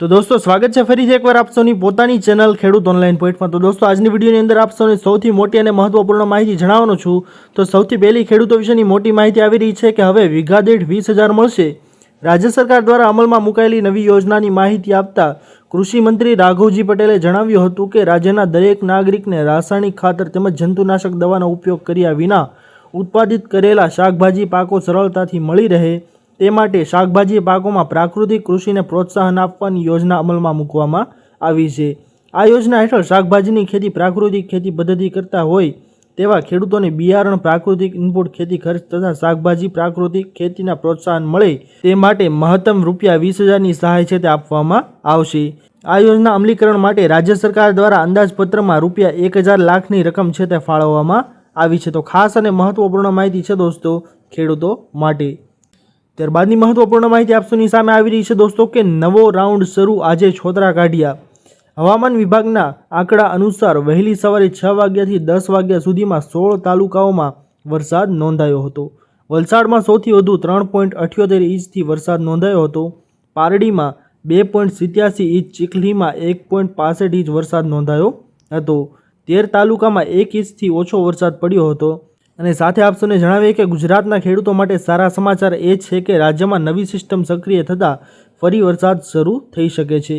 તો દોસ્તો, સ્વાગત છે ફરીથી એકવાર આપ પોતાની ચેનલ ખેડૂત ઓનલાઈન પોઈન્ટમાં તો દોસ્તો, આજની વિડીયોની અંદર આપ સૌથી મોટી અને મહત્વપૂર્ણ માહિતી જણાવવાનું છું. તો સૌથી પહેલી ખેડૂતો વિશેની મોટી માહિતી આવી રહી છે કે હવે વીઘા દીઠ વીસ હજાર મળશે. રાજ્ય સરકાર દ્વારા અમલમાં મુકાયેલી નવી યોજનાની માહિતી આપતા કૃષિ મંત્રી રાઘવજી પટેલે જણાવ્યું હતું કે રાજ્યના દરેક નાગરિકને રાસાયણિક ખાતર તેમજ જંતુનાશક દવાનો ઉપયોગ કર્યા વિના ઉત્પાદિત કરેલા શાકભાજી પાકો સરળતાથી મળી રહે. તે માટે શાકભાજી પાકોમાં પ્રાકૃતિક કૃષિને પ્રોત્સાહન આપવાની યોજના અમલમાં મૂકવામાં આવી છે. આ યોજના હેઠળ શાકભાજીની ખેતી પ્રાકૃતિક ખેતી પદ્ધતિ કરતા હોય તેવા ખેડૂતોને બિયારણ, પ્રાકૃતિક ઇનપુટ ખેતી ખર્ચ તથા શાકભાજી પ્રાકૃતિક ખેતીના પ્રોત્સાહન મળે તે માટે મહત્તમ રૂપિયા વીસ હજારની સહાય છે તે આપવામાં આવશે. આ યોજના અમલીકરણ માટે રાજ્ય સરકાર દ્વારા અંદાજપત્રમાં રૂપિયા એક હજાર લાખની રકમ છે તે ફાળવવામાં આવી છે. તો ખાસ અને મહત્વપૂર્ણ માહિતી છે દોસ્તો ખેડૂતો માટે. ત્યારબાદની મહત્વપૂર્ણ માહિતી આપસોની સામે આવી રહી છે દોસ્તો કે નવો રાઉન્ડ શરૂ આજે છોતરા કાઢ્યા. હવામાન વિભાગના આંકડા અનુસાર વહેલી સવારે છ વાગ્યાથી દસ વાગ્યા સુધીમાં સોળ તાલુકાઓમાં વરસાદ નોંધાયો હતો. વલસાડમાં સૌથી વધુ ત્રણ પોઈન્ટ અઠ્યોતેર ઇંચથી વરસાદ નોંધાયો હતો. પારડીમાં બે પોઈન્ટ સિત્યાસી ઇંચ, ચીખલીમાં એક પોઈન્ટ પાસઠ ઇંચ વરસાદ નોંધાયો હતો. તેર તાલુકામાં એક ઇંચથી ઓછો વરસાદ પડ્યો હતો. અને સાથે આપશોને જણાવીએ કે ગુજરાતના ખેડૂતો માટે સારા સમાચાર એ છે કે રાજ્યમાં નવી સિસ્ટમ સક્રિય થતાં ફરી વરસાદ શરૂ થઈ શકે છે.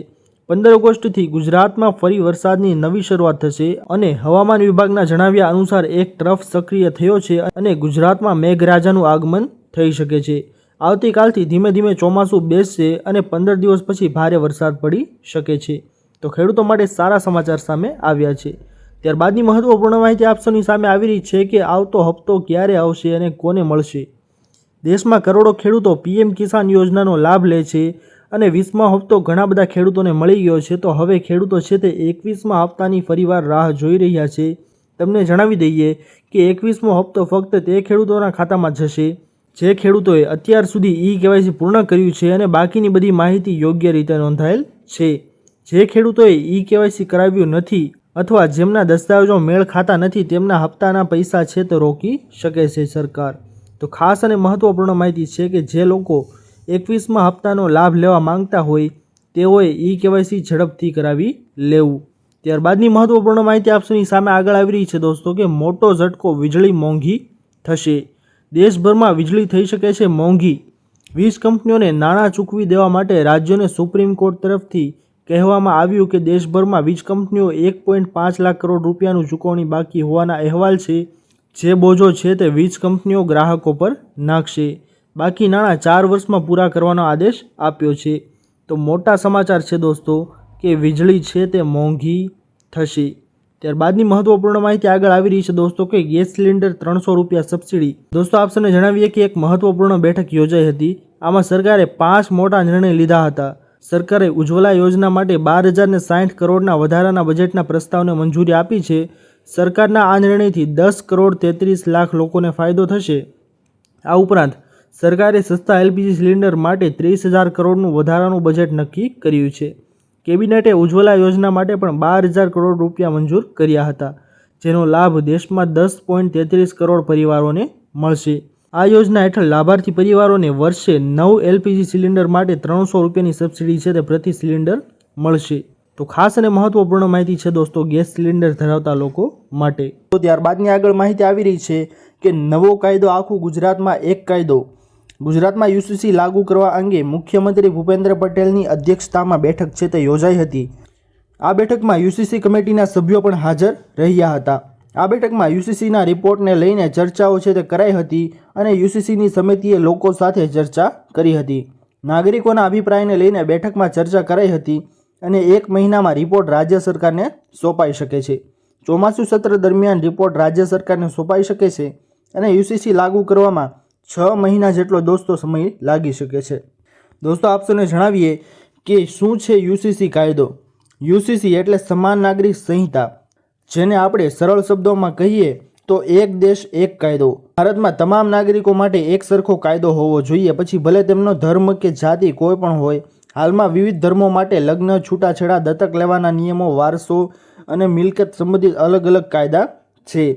પંદર ઓગસ્ટથી ગુજરાતમાં ફરી વરસાદની નવી શરૂઆત થશે અને હવામાન વિભાગના જણાવ્યા અનુસાર એક ટ્રફ સક્રિય થયો છે અને ગુજરાતમાં મેઘરાજાનું આગમન થઈ શકે છે. આવતીકાલથી ધીમે ધીમે ચોમાસું બેસશે અને પંદર દિવસ પછી ભારે વરસાદ પડી શકે છે. તો ખેડૂતો માટે સારા સમાચાર સામે આવ્યા છે. ત્યારબાદની મહત્વપૂર્ણ માહિતી આપસોની સામે આવી રહી છે કે આવતો હપ્તો ક્યારે આવશે અને કોને મળશે? દેશમાં કરોડો ખેડૂતો પીએમ કિસાન યોજનાનો લાભ લે છે અને વીસમા હપ્તો ઘણા બધા ખેડૂતોને મળી ગયો છે. તો હવે ખેડૂતો છે તે એકવીસમા હપ્તાની ફરીવાર રાહ જોઈ રહ્યા છે. તમને જણાવી દઈએ કે એકવીસમો હપ્તો ફક્ત તે ખેડૂતોના ખાતામાં જશે જે ખેડૂતોએ અત્યાર સુધી ઈ કેવાયસી પૂર્ણ કર્યું છે અને બાકીની બધી માહિતી યોગ્ય રીતે નોંધાયેલ છે. જે ખેડૂતોએ ઈ કેવાયસી કરાવ્યું નથી અથવા જેમના દસ્તાવેજો મેળ ખાતા નથી, તેમના હપ્તાના પૈસા છે તે રોકી શકે છે સરકાર. તો ખાસ અને મહત્ત્વપૂર્ણ માહિતી છે કે જે લોકો એકવીસમાં હપ્તાનો લાભ લેવા માંગતા હોય, તેઓએ ઈ કેવાયસી ઝડપથી કરાવી લેવું. ત્યારબાદની મહત્ત્વપૂર્ણ માહિતી આપસોની સામે આગળ આવી રહી છે દોસ્તો કે મોટો ઝટકો વીજળી મોંઘી થશે. દેશભરમાં વીજળી થઈ શકે છે મોંઘી. વીજ કંપનીઓને નાણાં ચૂકવી દેવા માટે રાજ્યોને સુપ્રીમ કોર્ટ તરફથી કહેવામાં આવ્યું કે દેશભરમાં વીજ કંપનીઓ એક પોઈન્ટ પાંચ લાખ કરોડ રૂપિયાનું ચૂકવણી બાકી હોવાના અહેવાલ છે. જે બોજો છે તે વીજ કંપનીઓ ગ્રાહકો પર નાખશે. બાકી નાણાં ચાર વર્ષમાં પૂરા કરવાનો આદેશ આપ્યો છે. તો મોટા સમાચાર છે દોસ્તો, કે વીજળી છે તે મોંઘી થશે. ત્યારબાદની મહત્વપૂર્ણ માહિતી આગળ આવી રહી છે દોસ્તો, કે ગેસ સિલિન્ડર ત્રણસો રૂપિયા સબસિડી. દોસ્તો, આપસને જણાવીએ કે એક મહત્વપૂર્ણ બેઠક યોજાઈ હતી. આમાં સરકારે પાંચ મોટા નિર્ણય લીધા હતા. સરકારે ઉજ્જવલા યોજના માટે બાર હજારને સાઠ કરોડના વધારાના બજેટના પ્રસ્તાવને મંજૂરી આપી છે. સરકારના આ નિર્ણયથી દસ કરોડ તેત્રીસ લાખ લોકોને ફાયદો થશે. આ ઉપરાંત સરકારે સસ્તા એલપીજી સિલિન્ડર માટે ત્રીસ હજાર કરોડનું વધારાનું બજેટ નક્કી કર્યું છે. કેબિનેટે ઉજ્જવલા યોજના માટે પણ બાર હજાર કરોડ રૂપિયા મંજૂર કર્યા હતા, જેનો લાભ દેશમાં દસ પોઈન્ટ તેત્રીસ કરોડ પરિવારોને મળશે. આ યોજના હેઠળ લાભાર્થી પરિવારોને વર્ષે નવ એલપીજી સિલિન્ડર માટે ત્રણસો રૂપિયાની સબસિડી છે તે પ્રતિ સિલિન્ડર મળશે. તો ખાસ અને મહત્વપૂર્ણ માહિતી છે દોસ્તો ગેસ સિલિન્ડર ધરાવતા લોકો માટે. તો ત્યારબાદની આગળ માહિતી આવી રહી છે કે નવો કાયદો આખું ગુજરાતમાં એક કાયદો. ગુજરાતમાં યુસીસી લાગુ કરવા અંગે મુખ્યમંત્રી ભૂપેન્દ્ર પટેલની અધ્યક્ષતામાં બેઠક છે તે યોજાઈ હતી. આ બેઠકમાં યુસીસી કમિટીના સભ્યો પણ હાજર રહ્યા હતા. આ બેઠકમાં યુસીસીના રિપોર્ટને લઈને ચર્ચાઓ છે તે કરાઈ હતી અને યુસીસીની સમિતિએ લોકો સાથે ચર્ચા કરી હતી. નાગરિકોના અભિપ્રાયને લઈને બેઠકમાં ચર્ચા કરાઈ હતી અને એક મહિનામાં રિપોર્ટ રાજ્ય સરકારને સોંપાઈ શકે છે. ચોમાસું સત્ર દરમિયાન રિપોર્ટ રાજ્ય સરકારને સોંપાઈ શકે છે અને યુસીસી લાગુ કરવામાં છ મહિના જેટલો દોસ્તો સમય લાગી શકે છે. દોસ્તો આપશોને જણાવીએ કે શું છે યુસીસી કાયદો? યુસીસી એટલે સમાન નાગરિક સંહિતા. જેને આપણે સરળ શબ્દોમાં કહીએ તો એક દેશ, એક કાયદો. ભારતમાં તમામ નાગરિકો માટે એક સરખો કાયદો હોવો જોઈએ, પછી ભલે તેમનો ધર્મ કે જાતિ કોઈ પણ હોય. હાલમાં વિવિધ ધર્મો માટે લગ્ન, છૂટાછેડા, દત્તક લેવાના નિયમો, વારસો અને મિલકત સંબંધિત અલગ અલગ કાયદા છે.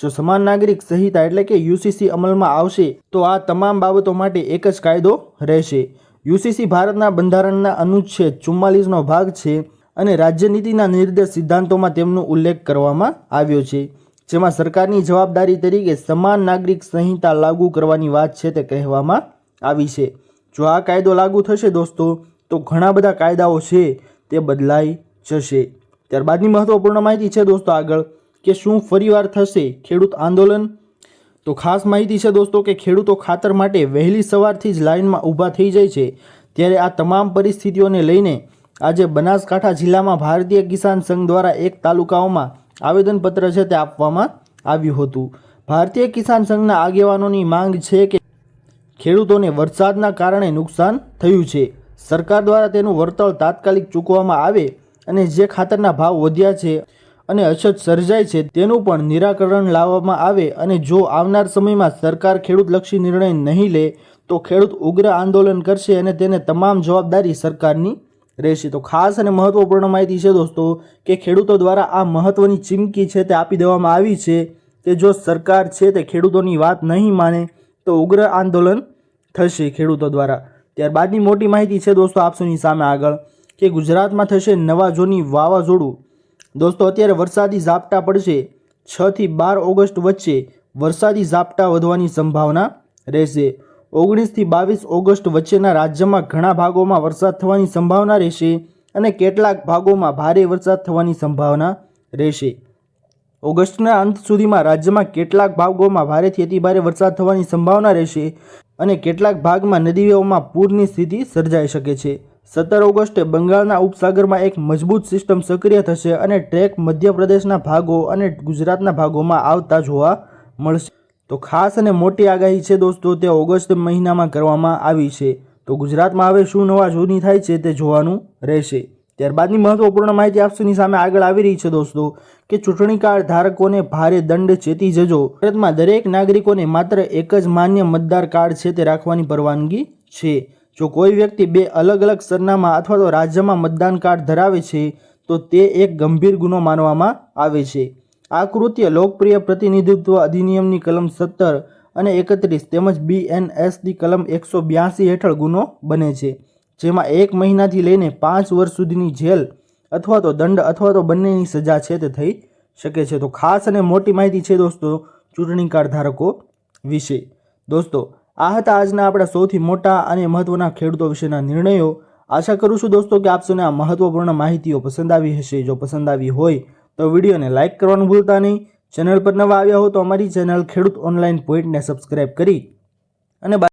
જો સમાન નાગરિક સંહિતા એટલે કે યુસીસી અમલમાં આવશે, તો આ તમામ બાબતો માટે એક જ કાયદો રહેશે. યુસીસી ભારતના બંધારણના અનુચ્છેદ ચુમ્માલીસનો ભાગ છે. અને રાજ્યનીતિના નિર્દેશ સિદ્ધાંતોમાં તેમનો ઉલ્લેખ કરવામાં આવ્યો છે. જેમાં સરકારની જવાબદારી તરીકે સમાન નાગરિક સંહિતા લાગુ કરવાની વાત છે તે કહેવામાં આવી છે. જો આ કાયદો લાગુ થશે દોસ્તો, તો ઘણા બધા કાયદાઓ છે તે બદલાઈ જશે. ત્યારબાદની મહત્વપૂર્ણ માહિતી છે દોસ્તો આગળ, કે શું ફરીવાર થશે ખેડૂત આંદોલન? તો ખાસ માહિતી છે દોસ્તો કે ખેડૂતો ખાતર માટે વહેલી સવારથી જ લાઇનમાં ઊભા થઈ જાય છે. ત્યારે આ તમામ પરિસ્થિતિઓને લઈને આજે બનાસકાંઠા જિલ્લામાં ભારતીય કિસાન સંઘ દ્વારા એક તાલુકાઓમાં આવેદનપત્ર છે તે આપવામાં આવ્યું હતું. ભારતીય કિસાન સંઘના આગેવાનોની માંગ છે કે ખેડૂતોને વરસાદના કારણે નુકસાન થયું છે. સરકાર દ્વારા તેનું વળતર તાત્કાલિક ચૂકવવામાં આવે અને જે ખાતરના ભાવ વધ્યા છે અને અછત સર્જાય છે તેનું પણ નિરાકરણ લાવવામાં આવે અને જો આવનાર સમયમાં સરકાર ખેડૂતલક્ષી નિર્ણય નહીં લે, તો ખેડૂત ઉગ્ર આંદોલન કરશે અને તેને તમામ જવાબદારી સરકારની રહેશે. તો ખાસ અને મહત્વપૂર્ણ માહિતી છે દોસ્તો, કે ખેડૂતો દ્વારા આ મહત્વની ચીમકી છે તે આપી દેવામાં આવી છે કે જો સરકાર છે તે ખેડૂતોની વાત નહીં માને, તો ઉગ્ર આંદોલન થશે ખેડૂતો દ્વારા. ત્યારબાદની મોટી માહિતી છે દોસ્તો આપસોની સામે આગળ, કે ગુજરાતમાં થશે નવા જોની વાવાઝોડું. દોસ્તો અત્યારે વરસાદી ઝાપટા પડશે છથી બાર ઓગસ્ટ વચ્ચે વરસાદી ઝાપટા વધવાની સંભાવના રહેશે. ઓગણીસથી બાવીસ ઓગસ્ટ વચ્ચેના રાજ્યમાં ઘણા ભાગોમાં વરસાદ થવાની સંભાવના રહેશે અને કેટલાક ભાગોમાં ભારે વરસાદ થવાની સંભાવના રહેશે. ઓગસ્ટના અંત સુધીમાં રાજ્યમાં કેટલાક ભાગોમાં ભારેથી અતિભારે વરસાદ થવાની સંભાવના રહેશે અને કેટલાક ભાગમાં નદીઓમાં પૂરની સ્થિતિ સર્જાઈ શકે છે. સત્તર ઓગસ્ટે બંગાળના ઉપસાગરમાં એક મજબૂત સિસ્ટમ સક્રિય થશે અને ટ્રેક મધ્યપ્રદેશના ભાગો અને ગુજરાતના ભાગોમાં આવતા જોવા મળશે. તો ખાસ અને મોટી આગાહી છે દોસ્તો, તે ઓગસ્ટ મહિનામાં કરવામાં આવી છે. તો ગુજરાતમાં હવે શું નવા જૂની થાય છે તે જોવાનું રહેશે. ત્યારબાદની મહત્વપૂર્ણ માહિતી આપસોની સામે આગળ આવી રહી છે દોસ્તો, કે ચૂંટણી કાર્ડ ધારકોને ભારે દંડ ચેતી જજો. ભારતમાં દરેક નાગરિકોને માત્ર એક જ માન્ય મતદાર કાર્ડ છે તે રાખવાની પરવાનગી છે. જો કોઈ વ્યક્તિ બે અલગ અલગ સરનામા અથવા તો રાજ્યમાં મતદાન કાર્ડ ધરાવે છે, તો તે એક ગંભીર ગુનો માનવામાં આવે છે. આ કૃત્ય લોકપ્રિય પ્રતિનિધિત્વ અધિનિયમની કલમ સત્તર અને એકત્રીસ તેમજ બીએનએસની કલમ એકસો બ્યાસી હેઠળ ગુનો બને છે, જેમાં એક મહિનાથી લઈને પાંચ વર્ષ સુધીની જેલ અથવા તો દંડ અથવા તો બંનેની સજા છે તે થઈ શકે છે. તો ખાસ અને મોટી માહિતી છે દોસ્તો ચૂંટણી કાર્ડ ધારકો વિશે. દોસ્તો, આ હતા આજના આપણા સૌથી મોટા અને મહત્વના ખેડૂતો વિશેના નિર્ણયો. આશા કરું છું દોસ્તો કે આપસોને આ મહત્વપૂર્ણ માહિતીઓ પસંદ આવી હશે. જો પસંદ આવી હોય તો વિડીયોને લાઇક કરવાનું ભૂલતા નહીં. ચેનલ પર નવા આવ્યા હો તો અમારી ચેનલ ખેડૂત ઓનલાઈન પોઈન્ટને સબસ્ક્રાઈબ કરી. અને